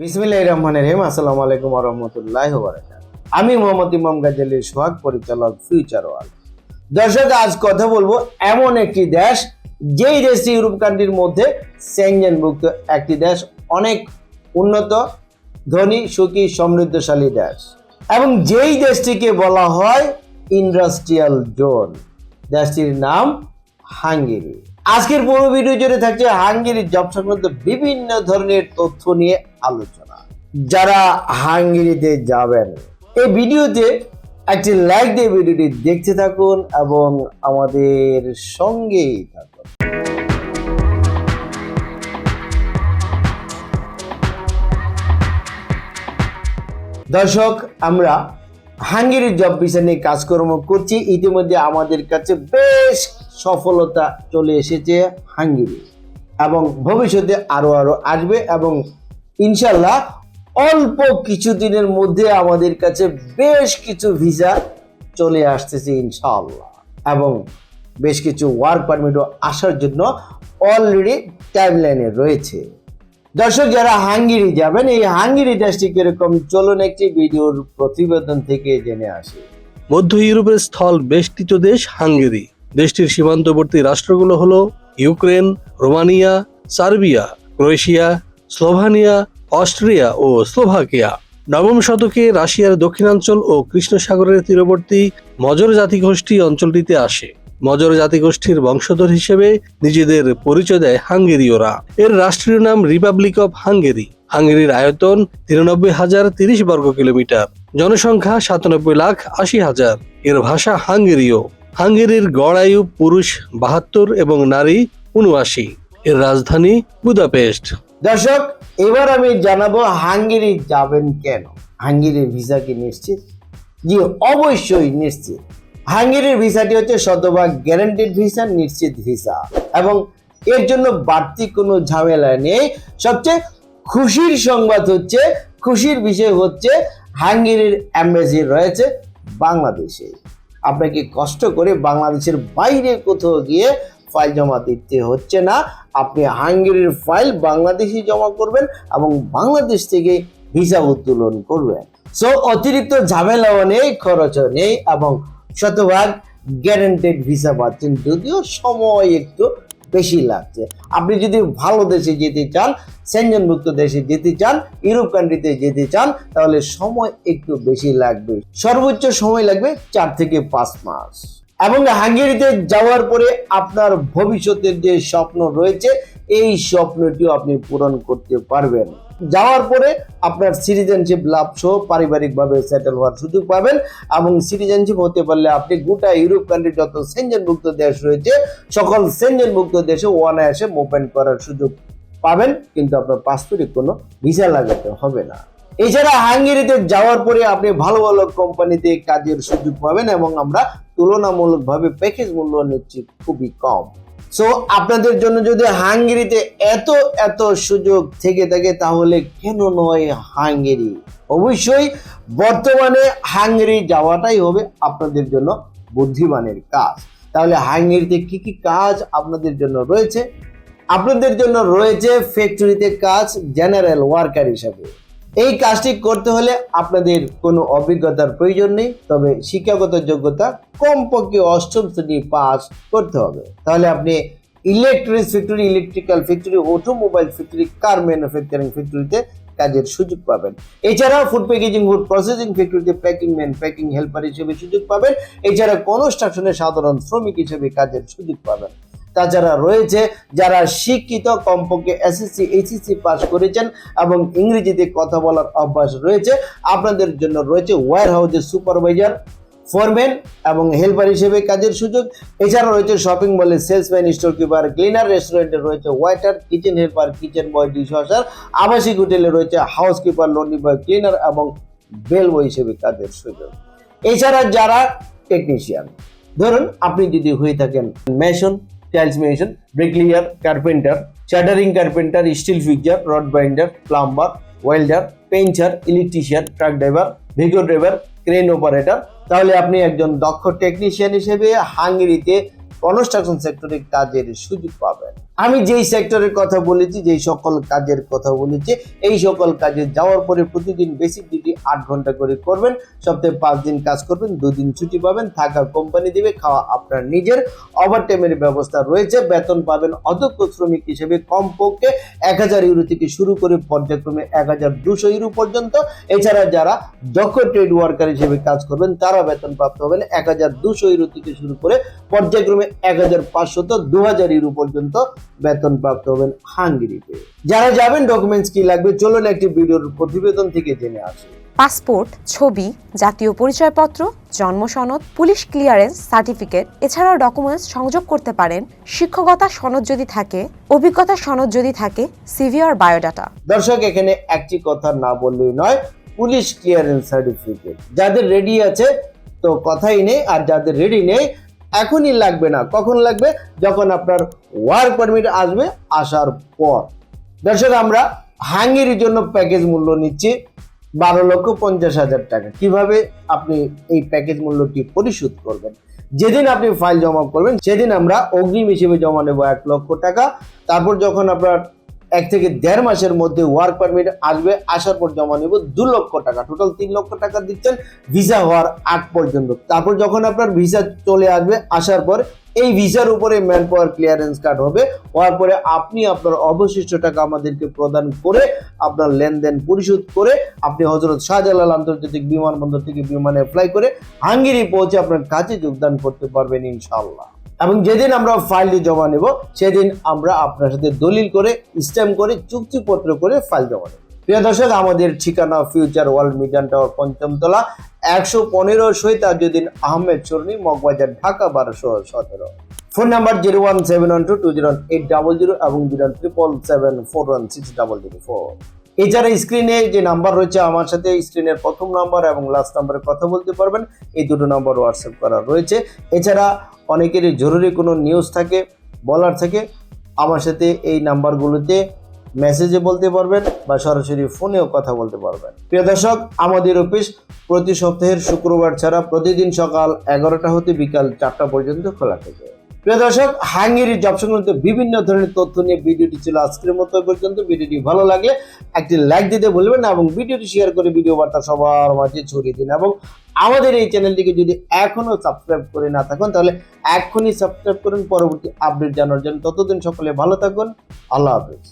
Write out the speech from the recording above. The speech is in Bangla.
বিসমিল্লাহির রহমানির রহিম। আসসালামু আলাইকুম রাহমাতুল্লাহি আমি মোহাম্মদ ইমাম গাজী সোহাগ, পরিচালক ফিউচার ওয়ার্ল্ড দর্শক, আজ কথা বলব এমন একটি দেশ, যেই দেশটি ইউরোপ কান্ট্রির মধ্যে সেনজেনভুক্ত একটি দেশ, অনেক উন্নত, ধনী, সুখী, সমৃদ্ধশালী দেশ। এবং যেই দেশটিকে বলা হয় ইন্ডাস্ট্রিয়াল জোন দেশটির নাম হাঙ্গেরি। আজকের পুরো ভিডিও জুড়ে থাকছে হাঙ্গেরির জব সংক্রান্ত বিভিন্ন ধরনের তথ্য নিয়ে আলোচনা। যারা হাঙ্গেরিতে যাবেন, এই ভিডিওতে একটি লাইক দিয়ে ভিডিওটি দেখতে থাকুন এবং আমাদের সঙ্গেই থাকুন। দর্শক, আমরা হাঙ্গেরির জব ভিসা নিয়ে কাজকর্ম করছি। ইতিমধ্যে আমাদের কাছে বেশ সফলতা চলে এসেছে হাঙ্গেরি। এবং ভবিষ্যতে আরও আরও আসবে এবং ইনশাল্লাহ অল্প কিছু দিনের মধ্যে আমাদের কাছে বেশ কিছু ভিসা চলে আসতেছে ইনশাল্লাহ এবং বেশ কিছু ওয়ার্ক পারমিটও আসার জন্য অলরেডি টাইমলাইনে রয়েছে। দর্শক, যারা হাঙ্গেরি যাবেন, এই হাঙ্গেরি দেশটি কীরকম? চলুন একটি ভিডিওর প্রতিবেদন থেকে জেনে আসি। মধ্য ইউরোপের স্থল বেষ্টিত দেশ হাঙ্গেরি। দেশটির সীমান্তবর্তী রাষ্ট্রগুলো হলো Ukraine, Romania, Serbia, Croatia, Slovenia, Austria ও স্লোভাকিয়া। নবম শতকে রাশিয়ার দক্ষিণাঞ্চল ও কৃষ্ণ সাগরের তীরবর্তী মজর জাতিগোষ্ঠী অঞ্চলটিতে আসে। মজর জাতিগোষ্ঠীর বংশধর হিসেবে নিজেদের পরিচয় দেয় হাঙ্গেরীয়রা। এর রাষ্ট্রীয় নাম রিপাবলিক অফ হাঙ্গেরি। হাঙ্গেরির আয়তন তিরানব্বই হাজার তিরিশ বর্গ কিলোমিটার জনসংখ্যা সাতানব্বই লাখ আশি হাজার। এর ভাষা হাঙ্গেরীয়। হাঙ্গেরির গড় আয়ু পুরুষ বাহাত্তর এবং নারী উনআশি এর রাজধানী বুদাপেস্ট। দর্শক, এবার আমি জানাব হাঙ্গেরি যাবেন কেন? হাঙ্গেরির ভিসা কি নিশ্চিত? জি, অবশ্যই নিশ্চিত। হাঙ্গেরির ভিসাটি হচ্ছে শতভাগ গ্যারান্টেড ভিসা, নিশ্চিত ভিসা। এবং এর জন্য বাড়তি কোনো ঝামেলা নেই। সবচেয়ে খুশির সংবাদ হচ্ছে, খুশির বিষয় হচ্ছে, হাঙ্গেরির অ্যাম্বাসি রয়েছে বাংলাদেশে। আপনাকে কষ্ট করে বাংলাদেশের বাইরে কোথাও গিয়ে ফাইল জমা দিতে হচ্ছে না। আপনি হাঙ্গেরির ফাইল বাংলাদেশে জমা করবেন এবং বাংলাদেশ থেকে ভিসা উত্তোলন করবেন। সো অতিরিক্ত ঝামেলাও নেই, খরচও নেই এবং শতভাগ গ্যারেন্টেড ভিসা পাচ্ছেন যদিও সময় একটু বেশি লাগছে। আপনি যদি ভালো দেশে যেতে চান সেনজনভুক্ত দেশে যেতে চান ইউরোপ কান্ট্রিতে যেতে চান, তাহলে সময় একটু বেশি লাগবে। সর্বোচ্চ সময় লাগবে চার থেকে পাঁচ মাস। এবং হাঙ্গেরিতে যাওয়ার পরে আপনার ভবিষ্যতের যে স্বপ্ন রয়েছে, এই স্বপ্নটিও আপনি পূরণ করতে পারবেন। যাওয়ার পরে আপনার সিটিজেনশিপ লাভ সহ পারিবারিকভাবে সেটেল হওয়ার সুযোগ পাবেন এবং সিটিজেনশিপ হতে পারলে আপনি গোটা ইউরোপ কান্ট্রি যত সেনজনভুক্ত দেশ রয়েছে, সকল সেনজনভুক্ত দেশে অনায়াসে মুভমেন্ট করার সুযোগ পাবেন, কিন্তু আপনার পাসপোর্টে কোনো ভিসা লাগাতে হবে না। এছাড়া হাঙ্গেরিতে যাওয়ার পরে আপনি ভালো ভালো কোম্পানিতে কাজের সুযোগ পাবেন এবং আমরা তুলনামূলকভাবে প্যাকেজ মূল্য নিচ্ছি খুবই কম। সো আপনাদের জন্য যদি হাঙ্গেরিতে এত এত সুযোগ থেকে থাকে, তাহলে কেন নয় হাঙ্গেরি? অবশ্যই বর্তমানে হাঙ্গেরি যাওয়াটাই হবে আপনাদের জন্য বুদ্ধিমানের কাজ। তাহলে হাঙ্গেরিতে কি কি কাজ আপনাদের জন্য রয়েছে? আপনাদের জন্য রয়েছে ফ্যাক্টরিতে কাজ জেনারেল ওয়ার্কার হিসাবে। এই কাজটি করতে হলে আপনাদের কোনো অভিজ্ঞতার প্রয়োজন নেই, তবে শিক্ষাগত যোগ্যতা কমপক্ষে অষ্টম শ্রেণি পাস করতে হবে। তাহলে আপনি electric factory, electrical factory, automobile factory, car manufacturing ফ্যাক্টরিতে কাজের সুযোগ পাবেন। এছাড়াও ফুড প্যাকেজিং, ফুড প্রসেসিং ফ্যাক্টরিতে প্যাকিং ম্যান, প্যাকিং হেল্পার হিসেবে সুযোগ পাবেন। এছাড়া কনস্ট্রাকশনে সাধারণ শ্রমিক হিসেবে কাজের সুযোগ পাবেন। তাছাড়া রয়েছে, যারা শিক্ষিত, কমপক্ষে এসএসসি এইচএসসি পাস করেছেন এবং ইংরেজিতে কথা বলার অভ্যাস রয়েছে, আপনাদের জন্য রয়েছে ওয়ার হাউসের সুপারভাইজার ফোরম্যান এবং হেল্পার হিসেবে কাজের সুযোগ। এছাড়া রয়েছে শপিং মলে সেলসম্যান স্টোর কিপার ক্লিনার রেস্টুরেন্টে রয়েছে waiter kitchen helper kitchen boy dishwasher আবাসিক হোটেলে রয়েছে house keeper laundry boy cleaner এবং বেল বয় হিসেবে কাজের সুযোগ। এছাড়া যারা টেকনিশিয়ান ধরুন আপনি যদি হয়ে থাকেন mason tiles mason bricklayer carpenter shuttering carpenter steel fixer rod binder plumber welder painter electrician truck driver Vigo driver crane operator তাহলে আপনি একজন দক্ষ টেকনিশিয়ান হিসেবে হাঙ্গেরিতে কনস্ট্রাকশন সেক্টরে কাজের সুযোগ পাবেন। আমি যেই সেক্টরের কথা বলেছি, যেই সকল কাজের কথা বলেছি, এই সকল কাজে যাওয়ার পরে প্রতিদিন বেসিক ডিউটি আট ঘণ্টা করে করবেন। সপ্তাহে পাঁচ দিন কাজ করবেন, দুদিন ছুটি পাবেন, থাকা কোম্পানি দিবে, খাওয়া আপনার নিজের। ওভার টাইমের ব্যবস্থা রয়েছে, বেতন পাবেন অদক্ষ শ্রমিক হিসেবে কমপক্ষে এক হাজার ইউরো থেকে শুরু করে পর্যায়ক্রমে এক হাজার দুশো ইউরো পর্যন্ত। এছাড়া যারা দক্ষ ট্রেড ওয়ার্কার হিসেবে কাজ করবেন তারা বেতন প্রাপ্ত হবেন এক হাজার দুশো ইউরো থেকে শুরু করে পর্যায়ক্রমে এক হাজার পাঁচশত দু হাজার ইউরো পর্যন্ত। বেতন প্রাপ্ত হবেন হাঙ্গেরিতে। যারা যাবেন ডকুমেন্টস কি লাগবে চলুন একটি ভিডিওর প্রতিবেদন থেকে জেনে আসি। পাসপোর্ট ছবি জাতীয় পরিচয়পত্র জন্ম সনদ পুলিশ ক্লিয়ারেন্স সার্টিফিকেট এছাড়াও ডকুমেন্টস সংযোগ করতে পারেন। শিক্ষকতা সনদ যদি থাকে অভিজ্ঞতা সনদ যদি থাকে সিভি আর বায়োডাটা দর্শক এখানে একটি কথা না বললেই নয় পুলিশ ক্লিয়ারেন্স সার্টিফিকেট। যাদের রেডি আছে তো কথাই নেই আর যাদের রেডি নেই এখনই লাগবে না। কখন লাগবে? যখন আপনার ওয়ার্ক পারমিট আসবে, আসার পর। দর্শক, আমরা হাঙ্গেরির জন্য প্যাকেজ মূল্য নিচ্ছি বারো লক্ষ পঞ্চাশ হাজার টাকা। কীভাবে আপনি এই প্যাকেজ মূল্যটি পরিশোধ করবেন? যেদিন আপনি ফাইল জমা করবেন, সেদিন আমরা অগ্রিম হিসেবে জমা নেব এক লক্ষ টাকা। তারপর যখন আপনার এক থেকে দেড় মাসের মধ্যে ওয়ার্ক পারমিট আসবে, আসার পর জমা নেব দু লক্ষ টাকা। টোটাল তিন লক্ষ টাকা দিচ্ছেন ভিসা হওয়ার আগ পর্যন্ত। তারপর যখন আপনার ভিসা চলে আসবে, আসার পর এই ভিসার উপরে ম্যান পাওয়ার ক্লিয়ারেন্স কার্ড হবে। হওয়ার পরে আপনি আপনার অবশিষ্ট টাকা আমাদেরকে প্রদান করে আপনার লেনদেন পরিশোধ করে আপনি হজরত শাহজালাল আন্তর্জাতিক বিমানবন্দর থেকে বিমানে ফ্লাই করে হাঙ্গেরি পৌঁছে আপনার কাজে যোগদান করতে পারবেন ইনশাল্লাহ এবং যেদিন আমরা ফাইলটি জমা নেব, সেদিন আমরা আপনার সাথে দলিল করে স্ট্যাম্প করে, চুক্তিপত্র করে ফাইল জমা নেব। প্রিয় দর্শক, আমাদের ঠিকানা ফিউচার ওয়ার্ল্ড মিডিয়ান টাওয়ার পঞ্চমতলা একশো পনেরো সৈতাজুদ্দিন আহমেদ চর্নি মগবাজার, ঢাকা, বারোশো সতেরো। Phone number zero one seven one two two zero eight double zero এবং zero triple seven four one six double zero four. এছাড়া স্ক্রিনে যে নাম্বার রয়েছে আমার সাথে, স্ক্রিনের প্রথম নাম্বার এবং লাস্ট নাম্বারে কথা বলতে পারবেন। এই দুটো নাম্বার হোয়াটসঅ্যাপ করা রয়েছে। এছাড়া অনেকেরই জরুরি কোনো নিউজ থাকে, বলার থাকে, আমার সাথে এই নাম্বারগুলোতে মেসেজে বলতে পারবেন বা সরাসরি ফোনেও কথা বলতে পারবেন। প্রিয় দর্শক, আমাদের অফিস প্রতি সপ্তাহের শুক্রবার ছাড়া প্রতিদিন সকাল এগারোটা হতে বিকাল চারটা পর্যন্ত খোলা থাকে। প্রিয় দর্শক হাঙ্গেরি জব সংক্রান্ত বিভিন্ন ধরনের তথ্য নিয়ে ভিডিওটি ছিল আজকের মতো পর্যন্ত। ভিডিওটি ভালো লাগলে একটি লাইক দিতে ভুলবেন এবং ভিডিওটি শেয়ার করে ভিডিও বার্তা সবার মাঝে ছড়িয়ে দিন এবং আমাদের এই চ্যানেলটিকে যদি এখনও সাবস্ক্রাইব করে না থাকুন, তাহলে এখনই সাবস্ক্রাইব করুন। পরবর্তী আপডেট জানার জন্য ততদিন সকলে ভালো থাকুন। আল্লাহ হাফিজ।